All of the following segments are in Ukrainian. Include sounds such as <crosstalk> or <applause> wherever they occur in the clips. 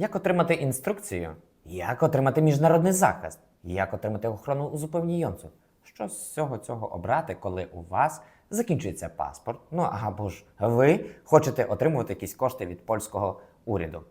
Як отримати інструкцію? Як отримати міжнародний захист? Як отримати охорону у зупинній Йонцу? Що з всього цього обрати, коли у вас закінчується паспорт? Ну або ж ви хочете отримувати якісь кошти від польського уряду?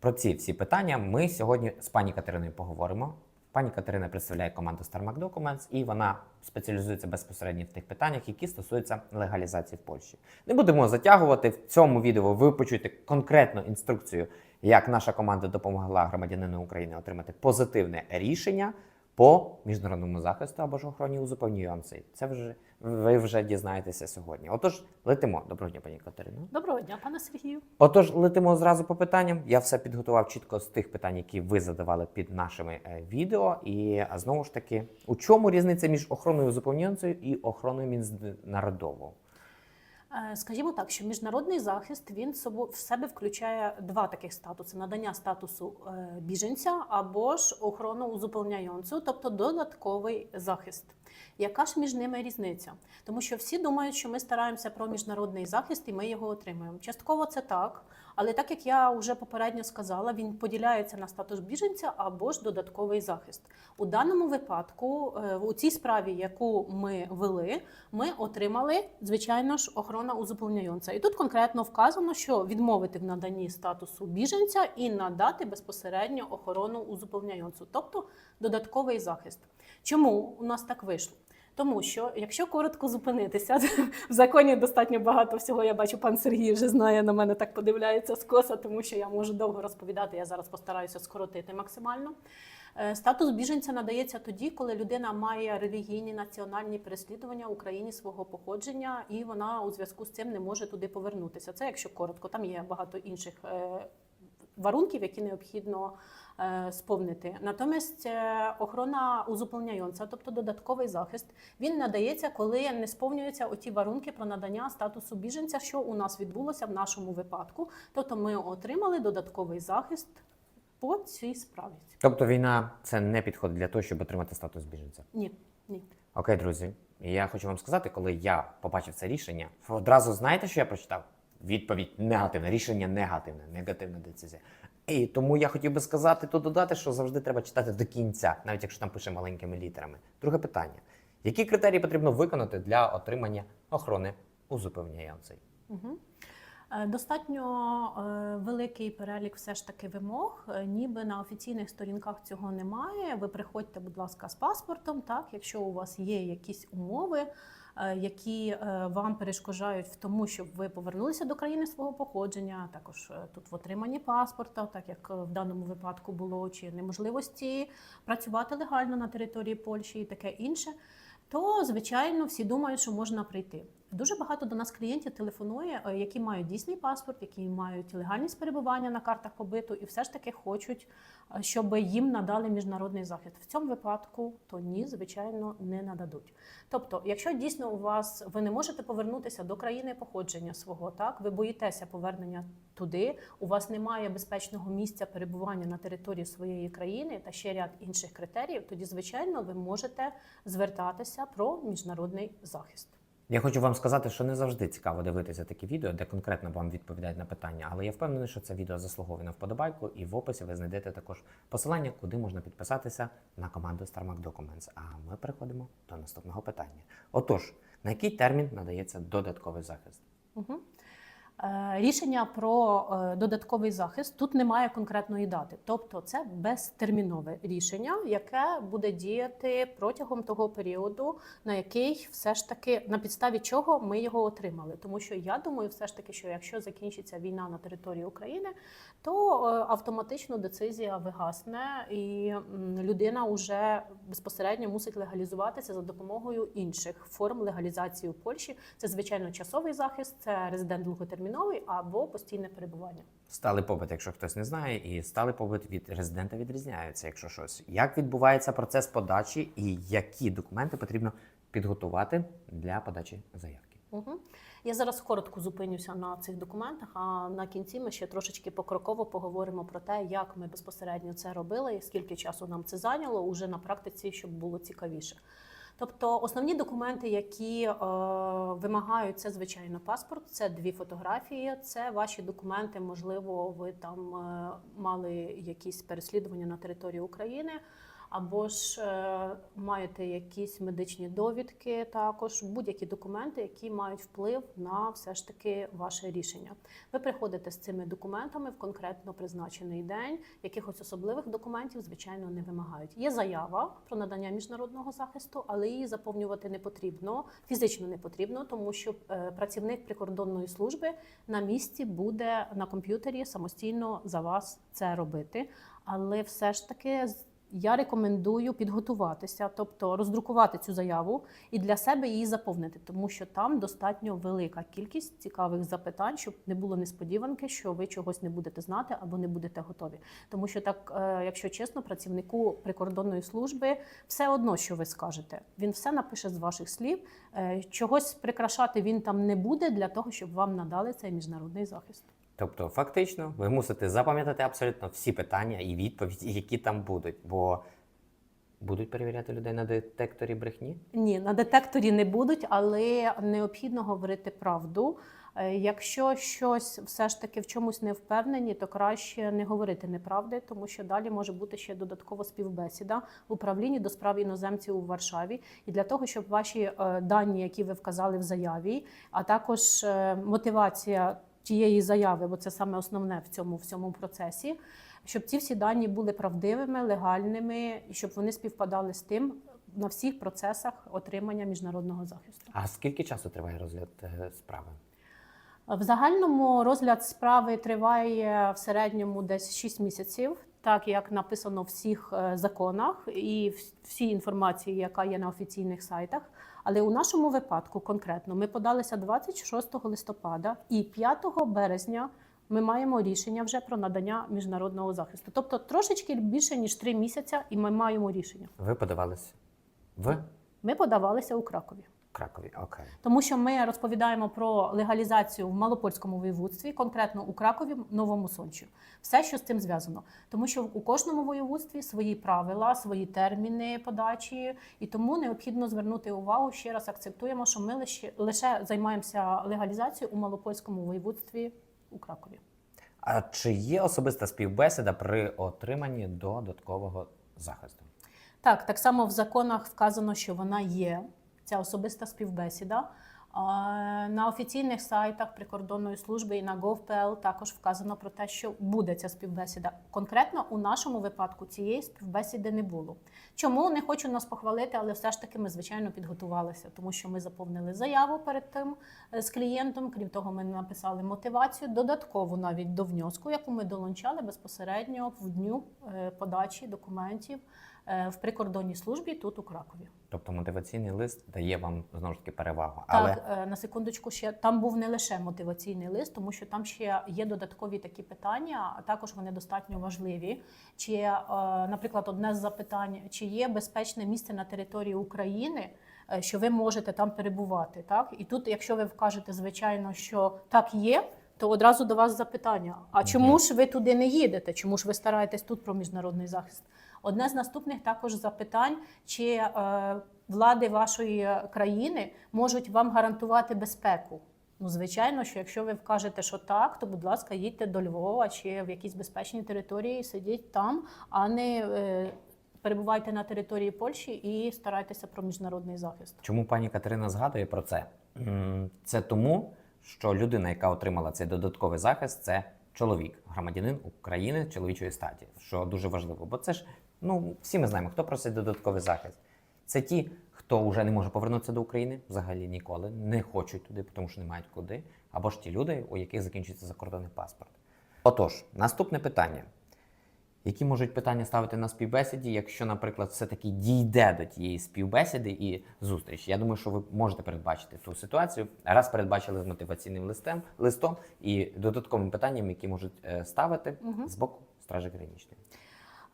Про ці всі питання ми сьогодні з пані Катериною поговоримо. Пані Катерина представляє команду StarMac Documents, і вона спеціалізується безпосередньо в тих питаннях, які стосуються легалізації в Польщі. Не будемо затягувати в цьому відео. Ви почуєте конкретну інструкцію, як наша команда допомогла громадянину України отримати позитивне рішення по міжнародному захисту або ж охороні у зупинній Це вже ви вже дізнаєтеся сьогодні. Отож, летимо. Доброго дня, пані Катерино. Доброго дня, пане Сергію. Отож, летимо зразу по питанням. Я все підготував чітко з тих питань, які ви задавали під нашими е, відео. І знову ж таки, у чому різниця між охороною зупинянцею і охороною міжнародовою? Е, Скажімо так, що міжнародний захист він в себе включає два таких статуси: надання статусу е, біженця або ж охорону узупевняйонцю, тобто додатковий захист. Яка ж між ними різниця? Тому що всі думають, що ми стараємося про міжнародний захист і ми його отримуємо. Частково це так, але так як я вже попередньо сказала, він поділяється на статус біженця або ж додатковий захист. У даному випадку, е, у цій справі, яку ми вели, ми отримали, звичайно ж, охорона узупевняйонця. І тут конкретно вказано, що відмовити в наданні статусу біженця і надати безпосередньо охорону узупевняйонцю, тобто додатковий захист. Чому у нас так вийшло? Тому що, якщо коротко зупинитися, <laughs> в законі достатньо багато всього. Я бачу, пан Сергій вже знає на мене так подивляється скоса, тому що я можу довго розповідати. Я зараз постараюся скоротити максимально. Е, Статус біженця надається тоді, коли людина має релігійні національні переслідування в Україні свого походження, і вона у зв'язку з цим не може туди повернутися. Це якщо коротко, там є багато інших е, варунків, які необхідно сповнити. Натомість е, охорона узупевняйонця, тобто додатковий захист, він надається, коли не сповнюються оті варунки про надання статусу біженця, що у нас відбулося в нашому випадку. Тобто ми отримали додатковий захист по цій справі. Тобто війна це не підходить для того, щоб отримати статус біженця. Ні, ні. Окей, друзі, я хочу вам сказати, коли я побачив це рішення, одразу знаєте, що я прочитав? Відповідь негативна, рішення негативне, негативна децизія. І тому я хотів би сказати тут додати, що завжди треба читати до кінця, навіть якщо там пише маленькими літерами. Друге питання: які критерії потрібно виконати для отримання охорони у зупевняянцей? Угу. Достатньо е, великий перелік все ж таки вимог, е, ніби на офіційних сторінках цього немає. Ви приходьте, будь ласка, з паспортом. Так, якщо у вас є якісь умови, е, які е, вам перешкоджають в тому, щоб ви повернулися до країни свого походження, також е, тут в отриманні паспорта, так як е, в даному випадку було, чи неможливості працювати легально на території Польщі і таке інше. То звичайно всі думають, що можна прийти. Дуже багато до нас клієнтів телефонує, е, які мають дійсний паспорт, які мають легальність перебування на картах побиту, і все ж таки хочуть, е, щоб їм надали міжнародний захист. В цьому випадку то ні, звичайно, не нададуть. Тобто, якщо дійсно у вас ви не можете повернутися до країни походження свого, так ви боїтеся повернення туди, у вас немає безпечного місця перебування на території своєї країни та ще ряд інших критеріїв, тоді звичайно ви можете звертатися про міжнародний захист. Я хочу вам сказати, що не завжди цікаво дивитися такі відео, де конкретно вам відповідають на питання, але я впевнений, що це відео заслуговує на вподобайку, і в описі ви знайдете також посилання, куди можна підписатися на команду StarMac Documents. А ми переходимо до наступного питання. Отож, на який термін надається додатковий захист? Угу. Рішення про е, додатковий захист тут немає конкретної дати, тобто це безтермінове рішення, яке буде діяти протягом того періоду, на який все ж таки на підставі чого ми його отримали. Тому що я думаю, все ж таки, що якщо закінчиться війна на території України, то е, автоматично децизія вигасне, і людина вже безпосередньо мусить легалізуватися за допомогою інших форм легалізації у Польщі. Це звичайно часовий захист, це резидент довготерміновий або постійне перебування. Сталий побит, якщо хтось не знає, і сталий побит від резидента відрізняється, якщо щось. Як відбувається процес подачі і які документи потрібно підготувати для подачі заявки? Угу. Я зараз коротко зупинюся на цих документах, а на кінці ми ще трошечки покроково поговоримо про те, як ми безпосередньо це робили і скільки часу нам це зайняло уже на практиці, щоб було цікавіше. Тобто основні документи, які е, вимагають, це звичайно паспорт, це дві фотографії, це ваші документи. Можливо, ви там е, мали якісь переслідування на території України. Або ж е, маєте якісь медичні довідки, також будь-які документи, які мають вплив на все ж таки ваше рішення. Ви приходите з цими документами в конкретно призначений день. Якихось особливих документів, звичайно, не вимагають. Є заява про надання міжнародного захисту, але її заповнювати не потрібно, фізично не потрібно, тому що е, працівник прикордонної служби на місці буде на комп'ютері самостійно за вас це робити. Але все ж таки я рекомендую підготуватися, тобто роздрукувати цю заяву і для себе її заповнити, тому що там достатньо велика кількість цікавих запитань, щоб не було несподіванки, що ви чогось не будете знати або не будете готові. Тому що так, е, якщо чесно, працівнику прикордонної служби все одно, що ви скажете, він все напише з ваших слів. Е, Чогось прикрашати він там не буде для того, щоб вам надали цей міжнародний захист. Тобто, фактично, ви мусите запам'ятати абсолютно всі питання і відповіді, які там будуть, бо будуть перевіряти людей на детекторі брехні. Ні, на детекторі не будуть, але необхідно говорити правду. Е, Якщо щось все ж таки в чомусь не впевнені, то краще не говорити неправди, тому що далі може бути ще додаткова співбесіда в управлінні до справ іноземців у Варшаві. І для того, щоб ваші е, дані, які ви вказали в заяві, а також е, мотивація тієї заяви, бо це саме основне в цьому всьому процесі, щоб ці всі дані були правдивими, легальними і щоб вони співпадали з тим на всіх процесах отримання міжнародного захисту. А скільки часу триває розгляд е, справи? В загальному розгляд справи триває в середньому десь 6 місяців, так як написано в всіх е, законах і всій інформації, яка є на офіційних сайтах. Але у нашому випадку конкретно ми подалися 26 листопада і 5 березня. Ми маємо рішення вже про надання міжнародного захисту. Тобто трошечки більше ніж три місяці, і ми маємо рішення. Ви подавалися в Ми подавалися у Кракові. Кракові. Окей. Тому що ми розповідаємо про легалізацію в Малопольському воєводстві, конкретно у Кракові, Новому Сончу. Все, що з цим зв'язано. Тому що у кожному воєводстві свої правила, свої терміни подачі, і тому необхідно звернути увагу. Ще раз акцептуємо, що ми лише, лише займаємося легалізацією у Малопольському воєводстві у Кракові. А чи є особиста співбесіда при отриманні додаткового захисту? Так, так само в законах вказано, що вона є, ця особиста співбесіда. На офіційних сайтах прикордонної служби і на gov.pl також вказано про те, що буде ця співбесіда. Конкретно у нашому випадку цієї співбесіди не було. Чому не хочу нас похвалити, але все ж таки ми звичайно підготувалися, тому що ми заповнили заяву перед тим е, з клієнтом. Крім того, ми написали мотивацію додаткову навіть до внеску, яку ми долучали безпосередньо в дню е, подачі документів в прикордонній службі тут у Кракові. Тобто мотиваційний лист дає вам знову ж таки перевагу. Але Так, е, на секундочку, ще там був не лише мотиваційний лист, тому що там ще є додаткові такі питання, а також вони достатньо важливі. Чи, е, наприклад, одне з запитань, чи є безпечне місце на території України, е, що ви можете там перебувати? Так, і тут, якщо ви вкажете, звичайно, що так є. То одразу до вас запитання: а чому ж ви туди не їдете? Чому ж ви стараєтесь тут про міжнародний захист? Одне з наступних також запитань: чи е, влади вашої країни можуть вам гарантувати безпеку? Ну, звичайно, що якщо ви вкажете, що так, то будь ласка, їдьте до Львова чи в якісь безпечні території, сидіть там, а не е, перебувайте на території Польщі і старайтеся про міжнародний захист. чому пані Катерина згадує про це? Це тому, що людина, яка отримала цей додатковий захист, це чоловік, громадянин України чоловічої статі, що дуже важливо, бо це ж ну всі ми знаємо, хто просить додатковий захист. Це ті, хто вже не може повернутися до України взагалі ніколи, не хочуть туди, тому що не мають куди, або ж ті люди, у яких закінчується закордонний паспорт. Отож, наступне питання. Які можуть питання ставити на співбесіді, якщо, наприклад, все-таки дійде до тієї співбесіди і зустрічі? Я думаю, що ви можете передбачити ту ситуацію. Раз передбачили з мотиваційним листом, листом і додатковими питаннями, які можуть е, ставити Мгм. з боку стражі гранічної.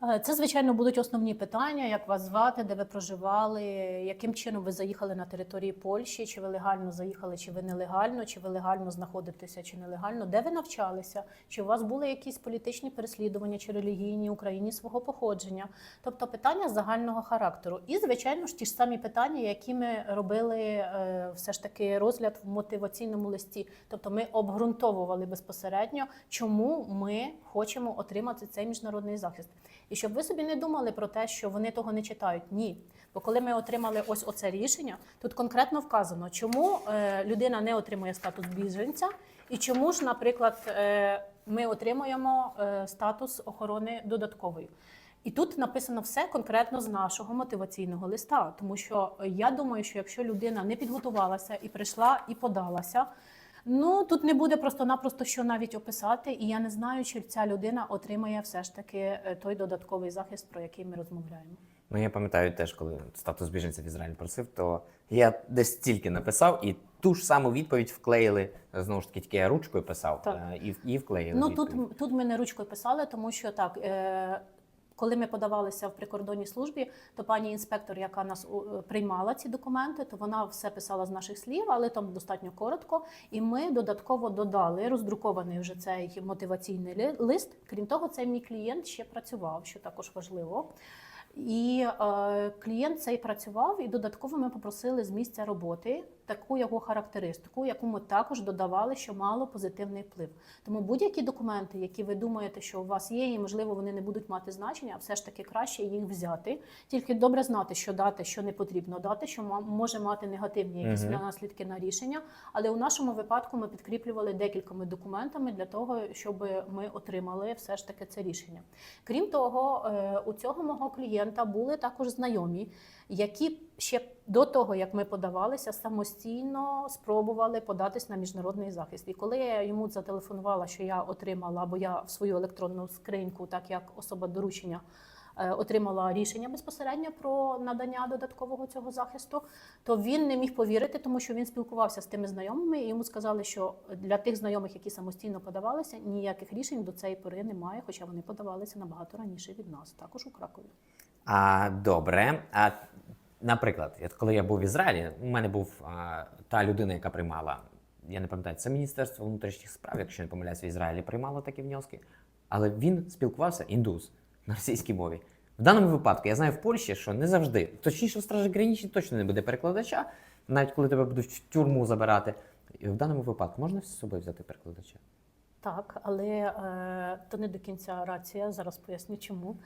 Е, Це, звичайно, будуть основні питання: як вас звати, де ви проживали, яким чином ви заїхали на території Польщі, чи ви легально заїхали, чи ви нелегально, чи ви легально знаходитеся, чи нелегально, де ви навчалися, чи у вас були якісь політичні переслідування чи релігійні Україні свого походження. Тобто питання загального характеру. І, звичайно ж, ті ж самі питання, які ми робили е, все ж таки розгляд в мотиваційному листі. Тобто ми обґрунтовували безпосередньо, чому ми хочемо отримати цей міжнародний захист. І щоб ви собі не думали про те, що вони того не читають. Ні. Бо коли ми отримали ось оце рішення, тут конкретно вказано, чому е, людина не отримує статус біженця, і чому ж, наприклад, е, ми отримуємо е, статус охорони додаткової. І тут написано все конкретно з нашого мотиваційного листа, тому що я думаю, що якщо людина не підготувалася і прийшла і подалася, ну тут не буде просто-напросто що навіть описати, і я не знаю, чи ця людина отримає все ж таки е, той додатковий захист, про який ми розмовляємо. Ну, я пам'ятаю теж, коли статус біженця в Ізраїль просив, то я десь стільки написав, і ту ж саму відповідь вклеїли. Знову ж таки, тільки я ручкою писав Так. е, і, і вклеїли. Ну відповідь. тут, тут ми не ручкою писали, тому що так. Е- коли ми подавалися в прикордонній службі, то пані інспектор, яка нас приймала ці документи, то вона все писала з наших слів, але там достатньо коротко. І ми додатково додали роздрукований вже цей мотиваційний лист. Крім того, цей мій клієнт ще працював, що також важливо. І е, клієнт цей працював, і додатково ми попросили з місця роботи таку його характеристику, яку ми також додавали, що мало позитивний вплив. Тому будь-які документи, які ви думаєте, що у вас є, і можливо вони не будуть мати значення, а все ж таки краще їх взяти. Тільки добре знати, що дати, що не потрібно дати, що може мати негативні якісь Мгм. наслідки на рішення. Але у нашому випадку ми підкріплювали декількома документами для того, щоб ми отримали все ж таки це рішення. Крім того, е, у цього мого клієнта були також знайомі, які ще до того, як ми подавалися, самостійно спробували податись на міжнародний захист. І коли я йому зателефонувала, що я отримала, або я в свою електронну скриньку, так як особа доручення. е, Отримала рішення безпосередньо про надання додаткового цього захисту, то він не міг повірити, тому що він спілкувався з тими знайомими, і йому сказали, що для тих знайомих, які самостійно подавалися, ніяких рішень до цієї пори немає, хоча вони подавалися набагато раніше від нас, також у Кракові. А добре. А наприклад, коли я був в Ізраїлі, у мене був а, та людина, яка приймала. Я не пам'ятаю, це Міністерство внутрішніх справ, якщо не помиляюсь, в Ізраїлі приймало такі внески. Але він спілкувався індус на російській мові. В даному випадку я знаю в Польщі, що не завжди, точніше, в Стражі Гранічній точно не буде перекладача, навіть коли тебе будуть в тюрму забирати. І в даному випадку можна з собою взяти перекладача? Так, але е, то не до кінця рація. Зараз поясню чому.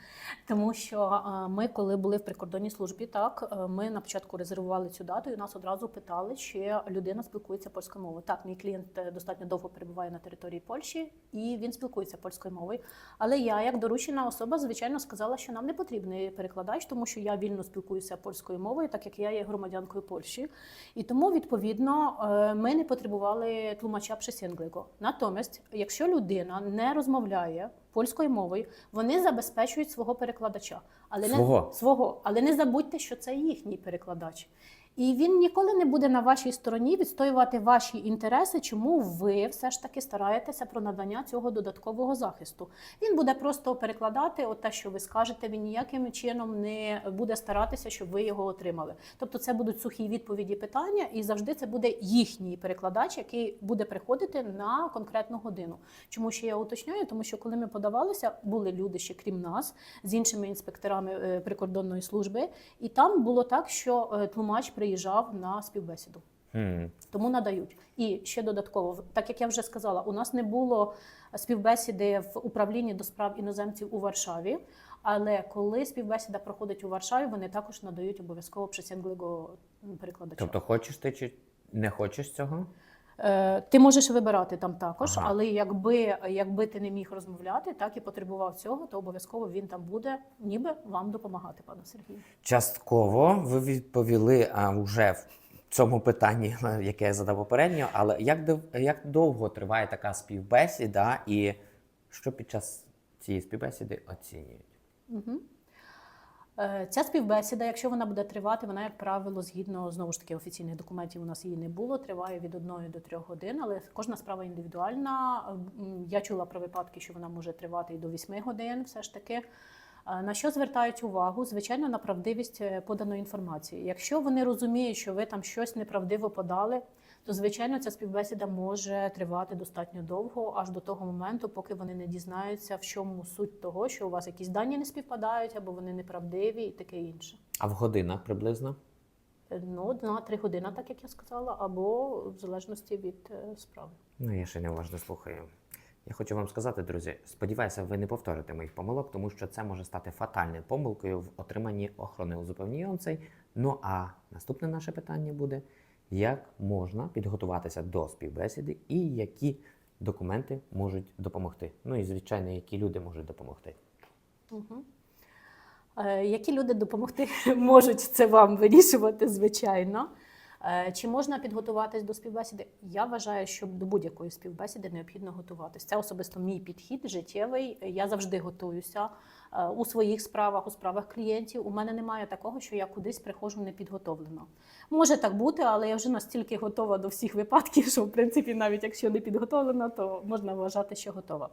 Тому що е, ми, коли були в прикордонній службі, так е, ми на початку резервували цю дату, і нас одразу питали, чи людина спілкується польською мовою. Так, мій клієнт е, достатньо довго перебуває на території Польщі, і він спілкується польською мовою. Але я, як доручена особа, звичайно сказала, що нам не потрібний перекладач, тому що я вільно спілкуюся польською мовою, так як я є громадянкою Польщі. І тому, відповідно, е, ми не потребували тлумача присінглого. Натомість, якщо людина не розмовляє польською мовою, вони забезпечують свого перекладача. Але Свого? не свого, але не забудьте, що це їхній перекладач. І він ніколи не буде на вашій стороні відстоювати ваші інтереси, чому ви все ж таки стараєтеся про надання цього додаткового захисту. Він буде просто перекладати от те, що ви скажете, він ніяким чином не буде старатися, щоб ви його отримали. Тобто, це будуть сухі відповіді питання, і завжди це буде їхній перекладач, який буде приходити на конкретну годину. Чому ще я уточняю? Тому що коли ми подавалися, були люди ще крім нас з іншими інспекторами е, прикордонної служби, і там було так, що е, тлумач приїжджав на співбесіду. Mm. Тому надають. І ще додатково, так як я вже сказала, у нас не було співбесіди в управлінні до справ іноземців у Варшаві. Але коли співбесіда проходить у Варшаві, вони також надають обов'язково присяглого перекладача. Тобто, хочеш ти чи не хочеш цього? Е, Ти можеш вибирати там також, Ага. але якби, якби ти не міг розмовляти, так і потребував цього, то обов'язково він там буде, ніби вам допомагати, пане Сергію. Частково ви відповіли а, вже в цьому питанні, <laughs> яке я задав попередньо. Але як, як довго триває така співбесіда, і що під час цієї співбесіди оцінюють? Угу. Ця співбесіда, якщо вона буде тривати, вона, як правило, згідно знову ж таки офіційних документів, у нас її не було. Триває від 1 до 3 годин, але кожна справа індивідуальна. Я чула про випадки, що вона може тривати і до 8 годин, все ж таки. На що звертають увагу? Звичайно, на правдивість е, поданої інформації. Якщо вони розуміють, що ви там щось неправдиво подали, то звичайно ця співбесіда може тривати достатньо довго, аж до того моменту, поки вони не дізнаються, в чому суть того, що у вас якісь дані не співпадають, або вони неправдиві, і таке інше. А в годинах приблизно? Е, Ну, на три години, так як я сказала, або в залежності від е, справи. Ну, я ще не уважно слухаю. Я хочу вам сказати, друзі, сподіваюся, ви не повторите моїх помилок, тому що це може стати фатальною помилкою в отриманні охорони у. Ну а наступне наше питання буде: як можна підготуватися до співбесіди і які документи можуть допомогти? Ну і звичайно, які люди можуть допомогти. Угу. Е, які люди допомогти <laughs> можуть це вам вирішувати, звичайно. Е, Чи можна підготуватись до співбесіди? Я вважаю, що до будь-якої співбесіди необхідно готуватись. Це особисто мій підхід життєвий. Я завжди готуюся е, у своїх справах, у справах клієнтів. У мене немає такого, що я кудись приходжу непідготовлена. Може так бути, але я вже настільки готова до всіх випадків, що в принципі, навіть якщо не підготовлена, то можна вважати, що готова.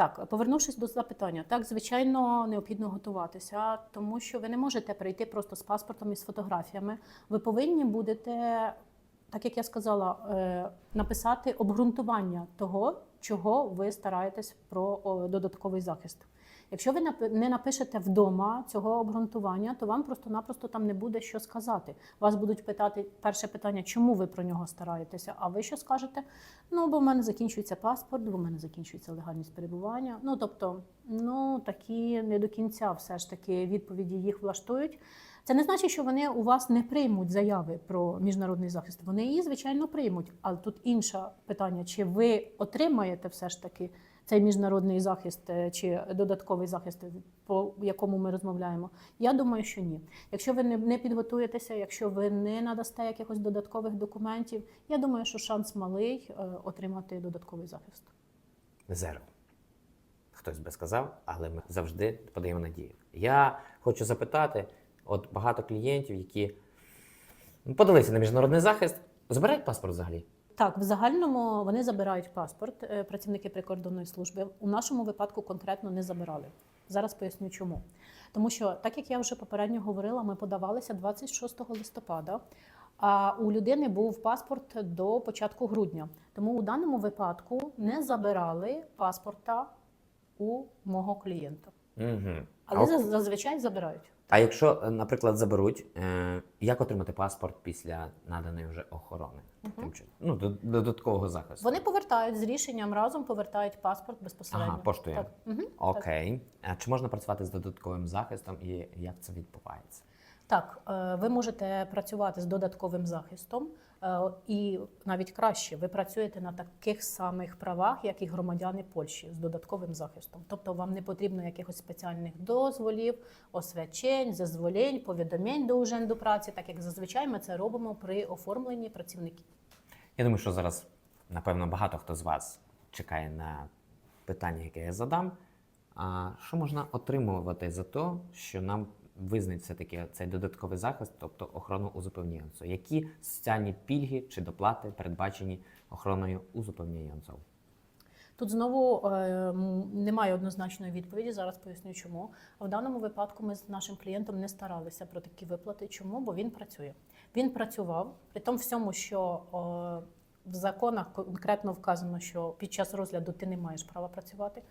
Так, повернувшись до запитання, так, звичайно, необхідно готуватися, тому що ви не можете прийти просто з паспортом і з фотографіями. Ви повинні будете, так як я сказала, е, написати обґрунтування того, чого ви стараєтесь про додатковий захист. Якщо ви не напишете вдома цього обґрунтування, то вам просто-напросто там не буде що сказати. Вас будуть питати перше питання, чому ви про нього стараєтеся? А ви що скажете? Ну, бо в мене закінчується паспорт, бо в мене закінчується легальність перебування. Ну тобто, ну такі не до кінця все ж таки відповіді їх влаштують. Це не значить, що вони у вас не приймуть заяви про міжнародний захист. Вони її, звичайно, приймуть. Але тут інше питання: чи ви отримаєте все ж таки цей міжнародний захист е, чи додатковий захист, по якому ми розмовляємо? Я думаю, що ні. Якщо ви не, підготуєтеся, якщо ви не надасте якихось додаткових документів, я думаю, що шанс малий е, отримати додатковий захист. Зеро. Хтось би сказав, але ми завжди подаємо надію. Я хочу запитати: от багато клієнтів, які ну, подалися на міжнародний захист, забирають паспорт взагалі. Так, в загальному вони забирають паспорт, е, працівники прикордонної служби. У нашому випадку конкретно не забирали. Зараз поясню чому. Тому що, так як я вже попередньо говорила, ми подавалися 26 листопада, а у людини був паспорт до початку грудня. Тому у даному випадку не забирали паспорта у мого клієнта. Угу. Але за- зазвичай забирають. А якщо, е, наприклад, заберуть, е, як отримати паспорт після наданої вже охорони? Таким чином? Ну, до- додаткового захисту. Вони повертають з рішенням разом повертають паспорт безпосередньо. Ага, поштою. Так. Окей. А чи можна працювати з додатковим захистом і як це відбувається? Так, е, ви можете працювати з додатковим захистом, і навіть краще, ви працюєте на таких самих правах, як і громадяни Польщі з додатковим захистом. Тобто вам не потрібно якихось спеціальних дозволів, освячень, зазволень, повідомлень до Уженду праці, так як зазвичай ми це робимо при оформленні працівників. Я думаю, що зараз, напевно, багато хто з вас чекає на питання, яке я задам. А що можна отримувати за те, що нам визнають все-таки цей додатковий захист, тобто охорону узупевнієнцю? Які соціальні пільги чи доплати передбачені охороною узупевнієнців? Тут знову е, немає однозначної відповіді. Зараз поясню, чому. В даному випадку ми з нашим клієнтом не старалися про такі виплати. Чому? Бо він працює. Він працював при тому всьому, що е, в законах конкретно вказано, що під час розгляду ти не маєш права працювати.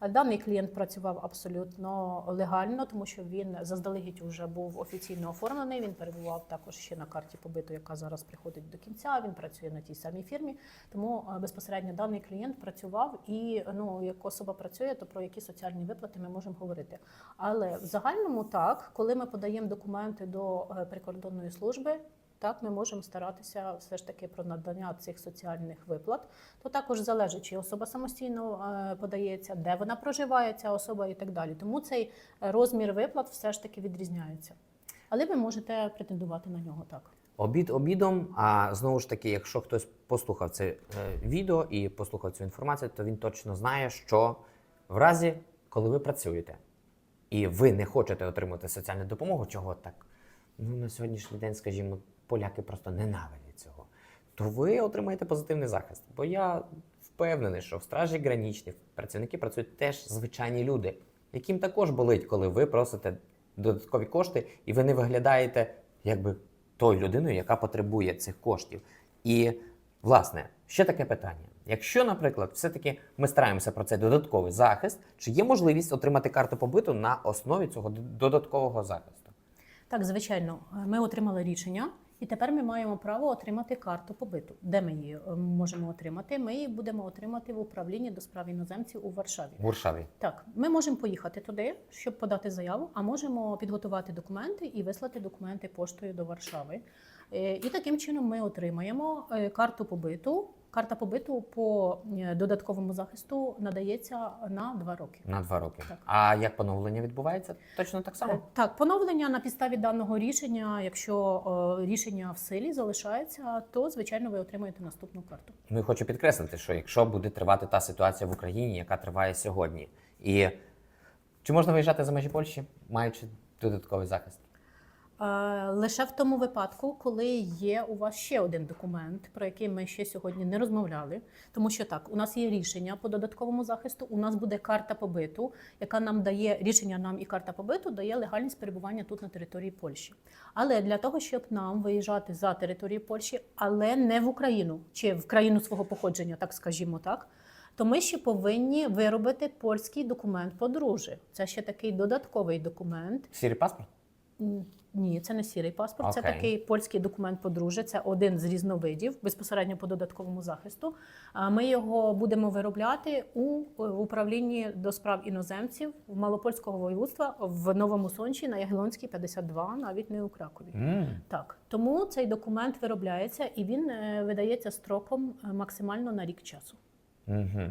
Даний клієнт працював абсолютно легально, тому що він заздалегідь вже був офіційно оформлений. Він перебував також ще на карті побиту, яка зараз приходить до кінця. Він працює на тій самій фірмі. Тому е, безпосередньо даний клієнт працював і ну як особа працює, то про які соціальні виплати ми можемо говорити. Але в загальному так, коли ми подаємо документи до е, прикордонної служби. Так, ми можемо старатися все ж таки про надання цих соціальних виплат. То також залежить, чи особа самостійно е, подається, де вона проживає, ця особа і так далі. Тому цей е, розмір виплат все ж таки відрізняється. Але ви можете претендувати на нього так. Обід обідом. А знову ж таки, якщо хтось послухав це е, відео і послухав цю інформацію, то він точно знає, що в разі, коли ви працюєте і ви не хочете отримати соціальну допомогу, чого так ну на сьогоднішній день, скажімо, поляки просто ненавидять цього, то ви отримаєте позитивний захист. Бо я впевнений, що в стражі гранічних працівники працюють теж звичайні люди. яким також болить, коли ви просите додаткові кошти, і ви не виглядаєте якби тою людиною, яка потребує цих коштів. І, власне, ще таке питання. Якщо, наприклад, все-таки ми стараємося про цей додатковий захист, чи є можливість отримати карту побиту на основі цього додаткового захисту? Так, звичайно, ми отримали рішення, і тепер ми маємо право отримати карту побиту. Де ми її е, можемо отримати? Ми її будемо отримати в управлінні до справ іноземців у Варшаві. Варшаві. Так, ми можемо поїхати туди, щоб подати заяву, а можемо підготувати документи і вислати документи поштою до Варшави. Е, І таким чином ми отримаємо е, карту побиту. Карта побиту по е, додатковому захисту надається на два роки. На два роки. Так. А як поновлення відбувається? Точно так само? Е, Так, поновлення на підставі даного рішення, якщо е, рішення в силі залишається, то звичайно ви отримаєте наступну карту. Ну і хочу підкреслити, що якщо буде тривати та ситуація в Україні, яка триває сьогодні, і чи можна виїжджати за межі Польщі, маючи додатковий захист? Е, Лише в тому випадку, коли є у вас ще один документ, про який ми ще сьогодні не розмовляли. Тому що так, у нас є рішення по додатковому захисту. У нас буде карта побиту, яка нам дає рішення нам і карта побиту дає легальність перебування тут на території Польщі. Але для того, щоб нам виїжджати за територію Польщі, але не в Україну чи в країну свого походження, так скажімо так. То ми ще повинні виробити польський документ подружжя. Це ще такий додатковий документ, Сірий паспорт? Ні, це не сірий паспорт, це такий польський документ подружжя. Це один з різновидів безпосередньо по додатковому захисту. А Ми його будемо виробляти у е, управлінні до справ іноземців в Малопольського воєводства в Новому Сончі на Ягелонській 52, навіть не у Кракові. м Так, тому цей документ виробляється і він е, видається строком е, максимально на рік часу. Угу.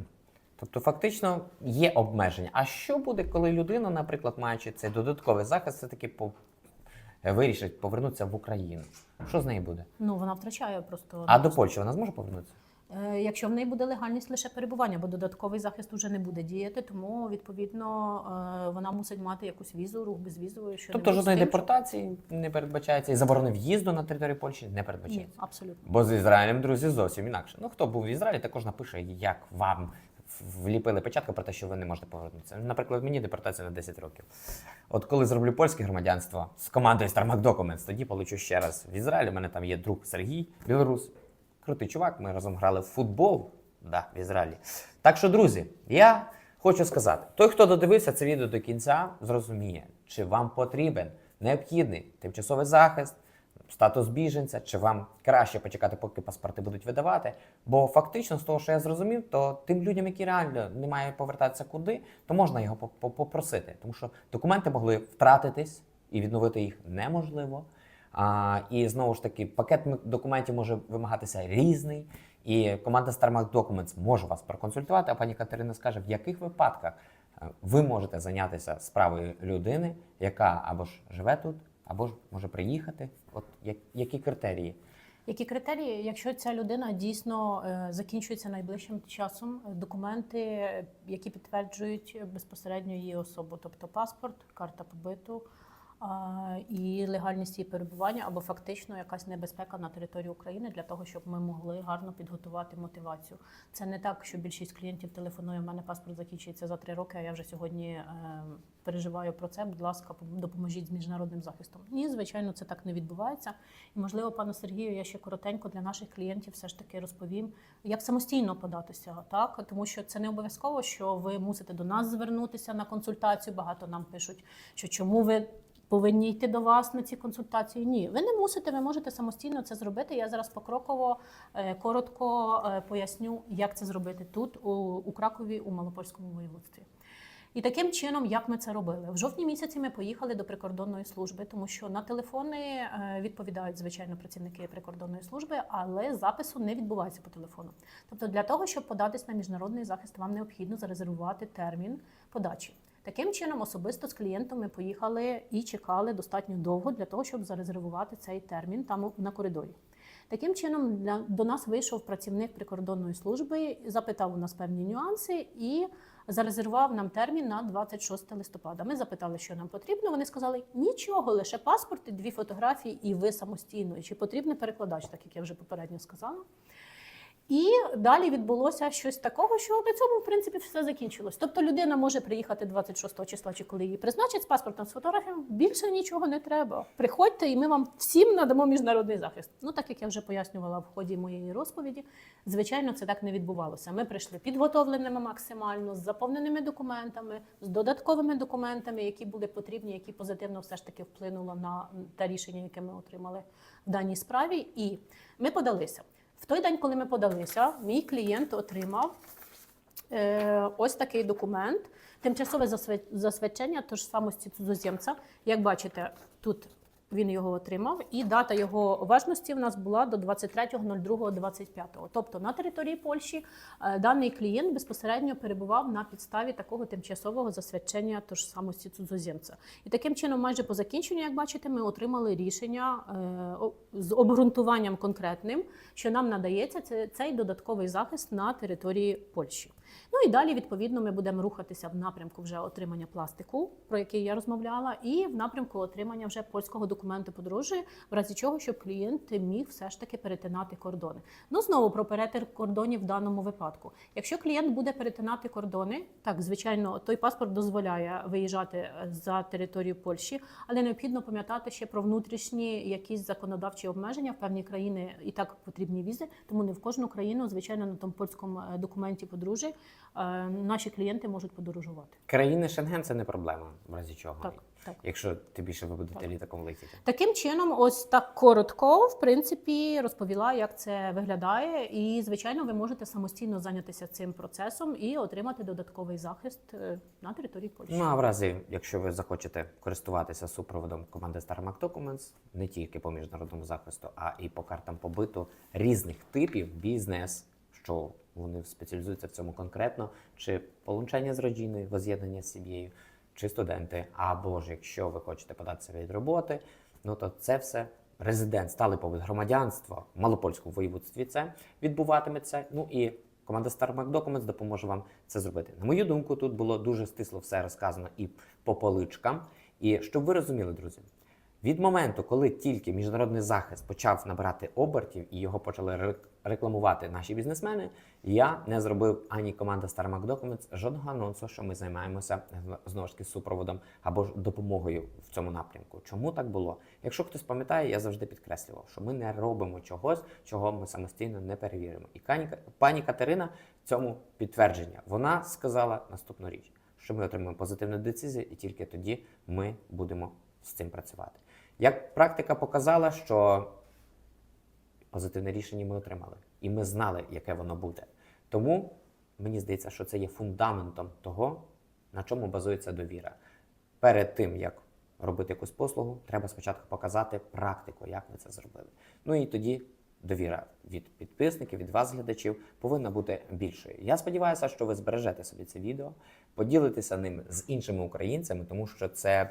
Тобто, фактично є обмеження. А що буде, коли людина, наприклад, маючи цей додатковий захист, все-таки по... вирішить повернутися в Україну? Що з нею буде? Ну вона втрачає просто А до Польщі вона зможе повернутися? Е, Якщо в неї буде легальність лише перебування, бо додатковий захист вже не буде діяти, тому відповідно е, вона мусить мати якусь візу, рух безвізовою. Що Тобто жодної депортації не передбачається і заборони в'їзду на територію Польщі не Ні, абсолютно. Бо з Ізраїлем, друзі, зовсім інакше. Ну хто був в Ізраїлі, також напише, як вам вліпили печатку про те, що ви не можете повернутися. Наприклад, мені депортація на 10 років. От коли зроблю польське громадянство з командою Starmac Documents, тоді полечу ще раз в Ізраїль. У мене там є друг Сергій, білорус. Крутий чувак. Ми разом грали в футбол да, в Ізраїлі. Так що, друзі, я хочу сказати: той, хто додивився це відео до кінця, зрозуміє, чи вам потрібен необхідний тимчасовий захист, статус біженця, чи вам краще почекати, поки паспорти будуть видавати. Бо фактично, з того, що я зрозумів, то тим людям, які реально не мають повертатися куди, то можна його по- по- попросити, тому що документи могли втратитись і відновити їх неможливо. А, і знову ж таки, пакет документів може вимагатися різний. І команда StarMac Documents може вас проконсультувати, а пані Катерина скаже, в яких випадках е, ви можете зайнятися справою людини, яка або ж живе тут, або ж може приїхати. От як, які критерії? Які критерії, якщо ця людина дійсно е, закінчується найближчим часом, е, документи, е, які підтверджують безпосередньо її особу, тобто паспорт, карта побиту і легальність її перебування, або фактично якась небезпека на території України для того, щоб ми могли гарно підготувати мотивацію. Це не так, що більшість клієнтів телефонує. У мене паспорт закінчується за три роки, а я вже сьогодні е, переживаю про це. Будь ласка, допоможіть з міжнародним захистом. Ні, звичайно, це так не відбувається. І можливо, пане Сергію, я ще коротенько для наших клієнтів все ж таки розповім, як самостійно податися, так тому що це не обов'язково, що ви мусите до нас звернутися на консультацію. Багато нам пишуть, що чому ви. Повинні йти до вас на ці консультації. Ні, ви не мусите, ви можете самостійно це зробити. Я зараз покроково е, коротко е, поясню, як це зробити тут, у, Кракові, у Малопольському воєводстві. І таким чином, як ми це робили, в жовтні місяці ми поїхали до прикордонної служби, тому що на телефони е, відповідають звичайно працівники прикордонної служби, але запису не відбувається по телефону. Тобто, для того, щоб податись на міжнародний захист, вам необхідно зарезервувати термін подачі. Таким чином, особисто з клієнтом ми поїхали і чекали достатньо довго для того, щоб зарезервувати цей термін там на коридорі. Таким чином, для, до нас вийшов працівник прикордонної служби, запитав у нас певні нюанси і зарезервував нам термін на 26 листопада. Ми запитали, що нам потрібно. Вони сказали, нічого, лише паспорт, дві фотографії, і ви самостійно. Чи потрібний перекладач, так як я вже попередньо сказала. І далі відбулося щось такого, що на цьому, в принципі, все закінчилось. Тобто людина може приїхати 26 числа, чи коли її призначать з паспортом з фотографією. Більше нічого не треба. Приходьте, і ми вам всім надамо міжнародний захист. Ну, так як я вже пояснювала в ході моєї розповіді, звичайно, це так не відбувалося. Ми прийшли підготовленими максимально, з заповненими документами, з додатковими документами, які були потрібні, які позитивно все ж таки вплинуло на те рішення, яке ми отримали в даній справі. І ми подалися. Той день, коли ми подалися, мій клієнт отримав е, ось такий документ, тимчасове засвідчення тож самості цудземця. Як бачите, тут він його отримав, і дата його важності в нас була до 23.02.25. Тобто на території Польщі е, даний клієнт безпосередньо перебував на підставі такого тимчасового засвідчення тож самості цудземця. І таким чином, майже по закінченню, як бачите, ми отримали рішення е, з обґрунтуванням конкретним, що нам надається цей додатковий захист на території Польщі. Ну і далі, відповідно, ми будемо рухатися в напрямку вже отримання пластику, про який я розмовляла, і в напрямку отримання вже польського документу подорожі, в разі чого, щоб клієнт міг все ж таки перетинати кордони. Ну знову про перетин кордонів в даному випадку. Якщо клієнт буде перетинати кордони, так звичайно, той паспорт дозволяє виїжджати е, за територію Польщі, але необхідно пам'ятати ще про внутрішні якісь законодавчі обмеження. В певні країни і так потрібні візи, тому не в кожну країну, звичайно, на тому польському е, документі подружжя е, наші клієнти можуть подорожувати. Країни Шенген це не проблема, в разі чого. Так, так. Якщо ти більше ви будете Так. літаком летіти. Таким чином, ось так коротко, в принципі, розповіла, як це виглядає. І, звичайно, ви можете самостійно зайнятися цим процесом і отримати додатковий захист е, на території Польщі. Ну а в разі, якщо ви захочете користуватися супроводом команди StarMac Documents, не тільки по міжнародному захисту, а і по картам побиту різних типів бізнес, що вони спеціалізуються в цьому конкретно, чи получення з родиною, воз'єднання з сім'єю, чи студенти, або ж якщо ви хочете податися від роботи, ну то це все. Резидент, стали побут, громадянства в малопольському воєводстві це відбуватиметься. Ну і команда StarMac Documents допоможе вам це зробити. На мою думку, тут було дуже стисло все розказано і по поличкам. І щоб ви розуміли, друзі, від моменту, коли тільки міжнародний захист почав набирати обертів і його почали ре- рекламувати наші бізнесмени, я не зробив ані команда StarMac Documents жодного анонсу, що ми займаємося знову ж таки супроводом або ж допомогою в цьому напрямку. Чому так було? Якщо хтось пам'ятає, я завжди підкреслював, що ми не робимо чогось, чого ми самостійно не перевіримо. І пані Катерина цьому підтвердження. Вона сказала наступну річ, що ми отримаємо позитивну децизію, і тільки тоді ми будемо з цим працювати. Як практика показала, що позитивне рішення ми отримали, і ми знали, яке воно буде. Тому мені здається, що це є фундаментом того, на чому базується довіра. Перед тим, як робити якусь послугу, треба спочатку показати практику, як ви це зробили. Ну і тоді довіра від підписників, від вас, глядачів, повинна бути більшою. Я сподіваюся, що ви збережете собі це відео, поділитеся ним з іншими українцями, тому що це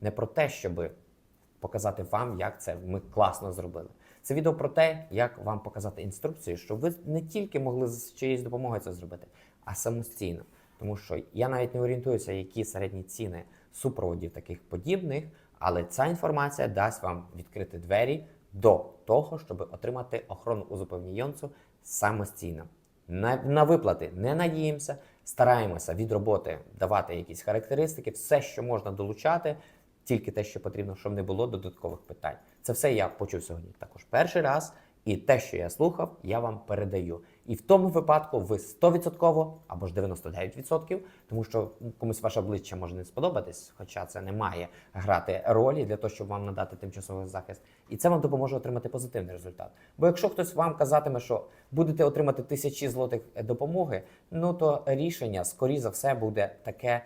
не про те, щоби показати вам, як це ми класно зробили. Це відео про те, як вам показати інструкцію, щоб ви не тільки могли з чиєюсь допомогою це зробити, а самостійно. Тому що я навіть не орієнтуюся, які середні ціни супроводів таких подібних, але ця інформація дасть вам відкрити двері до того, щоб отримати охорону у зупевнійонцю самостійно. На, на виплати не надіємося, стараємося від роботи давати якісь характеристики, все, що можна долучати, тільки те, що потрібно, щоб не було додаткових питань. Це все я почув сьогодні також перший раз. І те, що я слухав, я вам передаю. І в тому випадку ви 100% або ж 99%, тому що ну, комусь ваше обличчя може не сподобатись, хоча це не має грати ролі для того, щоб вам надати тимчасовий захист. І це вам допоможе отримати позитивний результат. Бо якщо хтось вам казатиме, що будете отримати тисячі злотих допомоги, ну то рішення, скоріше за все, буде таке,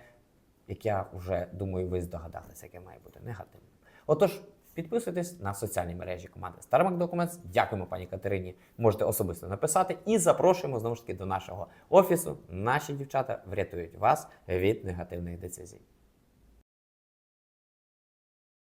як я вже думаю, ви здогадалися, яке має бути негативним. Отож, підписуйтесь на соціальні мережі команди StarMac Documents. Дякуємо пані Катерині. Можете особисто написати і запрошуємо знову ж таки до нашого офісу. Наші дівчата врятують вас від негативних децизій.